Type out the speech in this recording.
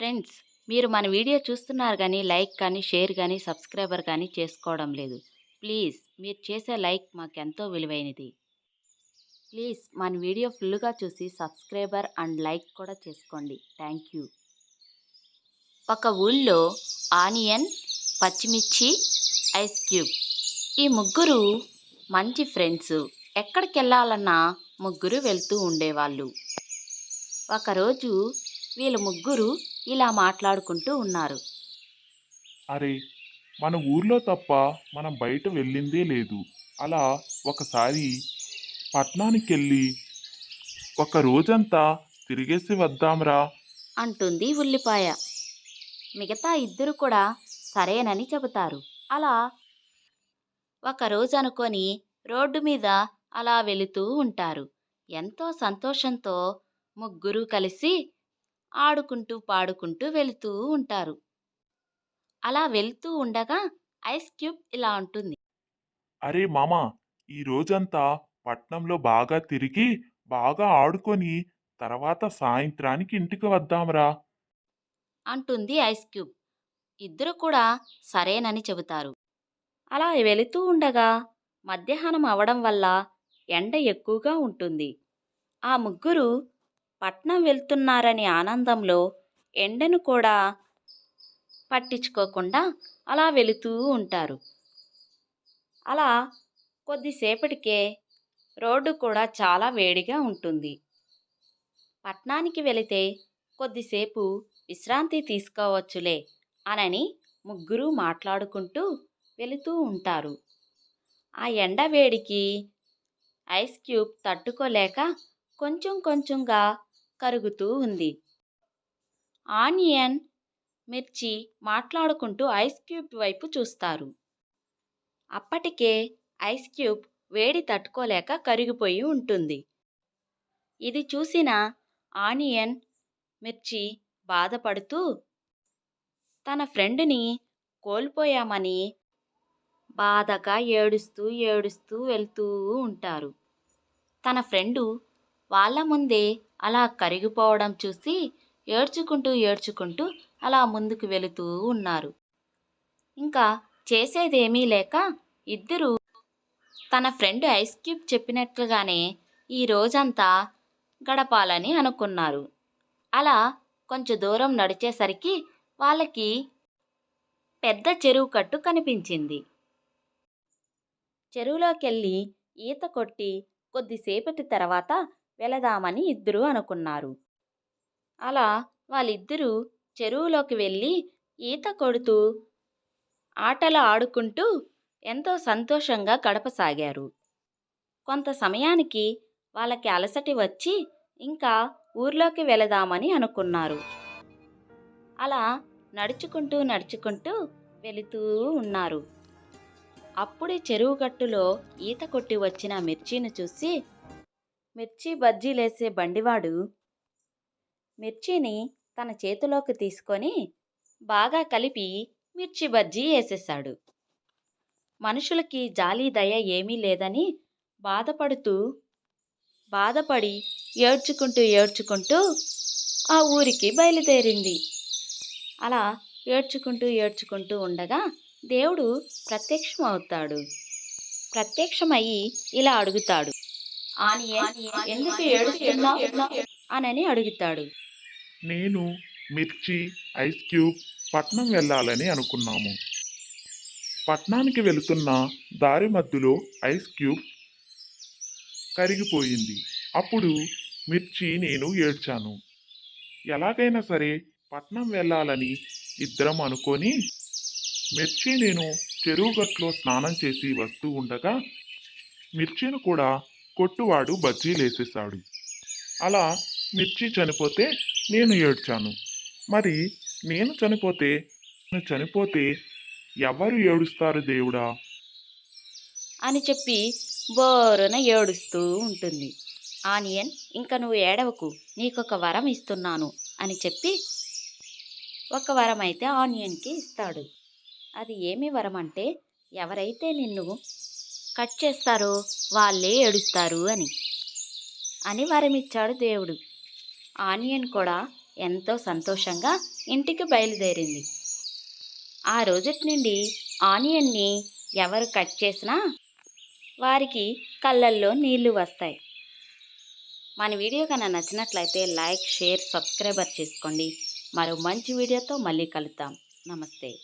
Friends మీరు మన video చూస్తున్నారు కానీ లైక్ కానీ షేర్ కానీ సబ్స్క్రైబర్ కానీ చేసుకోవడం లేదు. ప్లీజ్ మీరు చేసే లైక్ మాకెంతో విలువైనది. ప్లీజ్ మన వీడియో ఫుల్గా చూసి సబ్స్క్రైబర్ అండ్ లైక్ కూడా చేసుకోండి. Thank you. ఒక ఊళ్ళో ఆనియన్ పచ్చిమిర్చి ఐస్ క్యూబ్. ఈ ముగ్గురు మంచి ఫ్రెండ్స్. ఎక్కడికి వెళ్ళాలన్నా ముగ్గురు వెళ్తూ ఉండేవాళ్ళు. ఒకరోజు వీళ్ళు ముగ్గురు ఇలా మాట్లాడుకుంటూ ఉన్నారు. అరే మన ఊర్లో తప్ప మనం బయట వెళ్ళిందే లేదు. అలా ఒకసారి పట్నానికి వెళ్ళి ఒక రోజంతా తిరిగేసి వద్దాంరా. అంటుంది ఉల్లిపాయ. మిగతా ఇద్దరు కూడా సరేనని చెబుతారు. అలా ఒకరోజు అనుకొని రోడ్డు మీద అలా వెళుతూ ఉంటారు. ఎంతో సంతోషంతో ముగ్గురు కలిసి ఆడుకుంటూ పాడుకుంటూ వెళుతూ ఉంటారు. అలా వెళ్తూ ఉండగా ఐస్ క్యూబ్ ఇలా ఉంటుంది అరే మామ ఈ రోజంతా పట్నంలో బాగా తిరిగి బాగా ఆడుకొని తర్వాత సాయంత్రానికి ఇంటికి వద్దాంరా. అంటుంది ఐస్ క్యూబ్. ఇద్దరు కూడా సరేనని చెబుతారు. అలా వెళుతూ ఉండగా మధ్యాహ్నం అవడం వల్ల ఎండ ఎక్కువగా ఉంటుంది. ఆ ముగ్గురు పట్నం వెళ్తున్నారని ఆనందంలో ఎండను కూడా పట్టించుకోకుండా అలా వెళుతూ ఉంటారు. అలా కొద్దిసేపటికే రోడ్డు కూడా చాలా వేడిగా ఉంటుంది. పట్నానికి వెళితే కొద్దిసేపు విశ్రాంతి తీసుకోవచ్చులే అనని ముగ్గురు మాట్లాడుకుంటూ వెళుతూ ఉంటారు. ఆ ఎండ వేడికి ఐస్ క్యూబ్ తట్టుకోలేక కొంచెం కొంచెంగా కరుగుతూ ఉంది. ఆనియన్ మిర్చి మాట్లాడుకుంటూ ఐస్ క్యూబ్ వైపు చూస్తారు. అప్పటికే ఐస్ క్యూబ్ వేడి తట్టుకోలేక కరిగిపోయి ఉంటుంది. ఇది చూసిన ఆనియన్ మిర్చి బాధపడుతూ తన ఫ్రెండ్ని కోల్పోయామని బాధగా ఏడుస్తూ ఏడుస్తూ వెళ్తూ ఉంటారు. తన ఫ్రెండు వాళ్ళ ముందే అలా కరిగిపోవడం చూసి ఏడ్చుకుంటూ ఏడ్చుకుంటూ అలా ముందుకు వెళుతూ ఉన్నారు. ఇంకా చేసేదేమీ లేక ఇద్దరూ తన ఫ్రెండ్ ఐస్ క్యూబ్ చెప్పినట్లుగానే ఈ రోజంతా గడపాలని అనుకున్నారు. అలా కొంచెం దూరం నడిచేసరికి వాళ్ళకి పెద్ద చెరువు కట్టు కనిపించింది. చెరువులోకెళ్ళి ఈత కొట్టి కొద్దిసేపటి తర్వాత వెళదామని ఇద్దరు అనుకున్నారు. అలా వాళ్ళిద్దరూ చెరువులోకి వెళ్ళి ఈత కొడుతూ ఆటలు ఆడుకుంటూ ఎంతో సంతోషంగా గడపసాగారు. కొంత సమయానికి వాళ్ళకి అలసటి వచ్చి ఇంకా ఊర్లోకి వెళదామని అనుకున్నారు. అలా నడుచుకుంటూ నడుచుకుంటూ వెళుతూ ఉన్నారు. అప్పుడే చెరువు గట్టులో ఈత కొట్టి వచ్చిన మిర్చిని చూసి మిర్చి బజ్జీలేసే బండివాడు మిర్చిని తన చేతిలోకి తీసుకొని బాగా కలిపి మిర్చి బజ్జీ వేసేశాడు. మనుషులకి జాలి దయ ఏమీ లేదని బాధపడుతూ బాధపడి ఏడ్చుకుంటూ ఏడ్చుకుంటూ ఆ ఊరికి బయలుదేరింది. అలా ఏడ్చుకుంటూ ఏడ్చుకుంటూ ఉండగా దేవుడు ప్రత్యక్షం అవుతాడు ప్రత్యక్షమయ్యి ఇలా అడుగుతాడు. ఎందుకు ఏడుస్తున్నావు? అనని అడుగుతాడు. నేను మిర్చి ఐస్ క్యూబ్ పట్నం వెళ్ళాలని అనుకున్నాము. పట్నానికి వెళుతున్న దారి మధ్యలో ఐస్ క్యూబ్ కరిగిపోయింది. అప్పుడు మిర్చి నేను ఏడ్చాను. ఎలాగైనా సరే పట్నం వెళ్ళాలని ఇద్దరం అనుకొని మిర్చి నేను చెరువు గట్లో స్నానం చేసి వస్తూ ఉండగా మిర్చిని కూడా కొట్టువాడు బజ్జీలేసేశాడు అలా మిర్చి చనిపోతే నేను ఏడ్చాను. మరి నేను చనిపోతే నేను చనిపోతే ఎవరు ఏడుస్తారు దేవుడా? అని చెప్పి బోరున ఏడుస్తూ ఉంటుంది. ఆనియన్ ఇంకా నువ్వు ఏడవకు నీకొక వరం ఇస్తున్నాను అని చెప్పి ఒక వరం అయితే ఆనియన్కి ఇస్తాడు. అది ఏమి వరం అంటే ఎవరైతే నిన్ను కట్ చేస్తారో వాళ్ళే ఏడుస్తారు అని. అని వరమిచ్చాడు దేవుడు. ఆనియన్ కూడా ఎంతో సంతోషంగా ఇంటికి బయలుదేరింది. ఆ రోజటి నుండి ఆనియన్ని ఎవరు కట్ చేసినా వారికి కళ్ళల్లో నీళ్ళు వస్తాయి. మన వీడియో కన్నా నచ్చినట్లయితే లైక్ షేర్ సబ్స్క్రైబర్ చేసుకోండి. మరో మంచి వీడియోతో మళ్ళీ కలుద్దాం. నమస్తే.